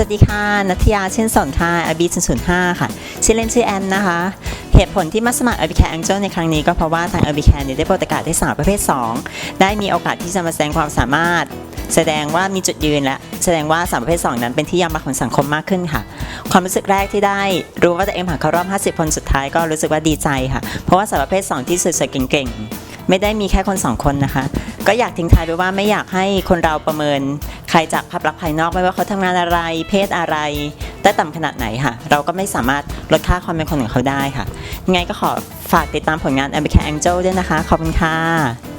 วัสดีค่ะนัทยาเช่นสอนค่ะอบีศูนย์ห้าค่ะ ชื่อเล่นชื่อแอนนะคะ เหตุผลที่มาสมัคร a b i c a r e Angel ในครั้งนี้ก็เพราะว่าทาง a b i c a r e เนี่ยได้ปิดโอกาสให้สาวประเภท 2 ได้มีโอกาสที่จะมาแสดงความสามารถ แสดงว่ามีจุดยืนและ แสดงว่าสาวประเภท 2 นั้นเป็นที่ยอมรับของสังคมมากขึ้นค่ะ ความรู้สึกแรกที่ได้รู้ว่าตัวเองผ่านเข้ารอบ 50 คนสุดท้ายก็รู้สึกว่าดีใจค่ะ เพราะว่าสาวประเภท 2 ที่สวยๆเก่งๆไม่ได้มีแค่คนสองคนนะคะ ก็อยากทิ้งท้ายด้วยว่าไม่อยากให้คนเราประเมิน ใครจากภาพลักษณ์ภายนอกไม่ว่าเขาทำงานอะไร เพศอะไรได้ต่ำขนาดไหนค่ะ เราก็ไม่สามารถลดค่าความเป็นคนของเขาได้ค่ะ ยังไงก็ขอฝากติดตามผลงาน a m b i c a Angel ด้วยนะคะ ขอบคุณค่ะ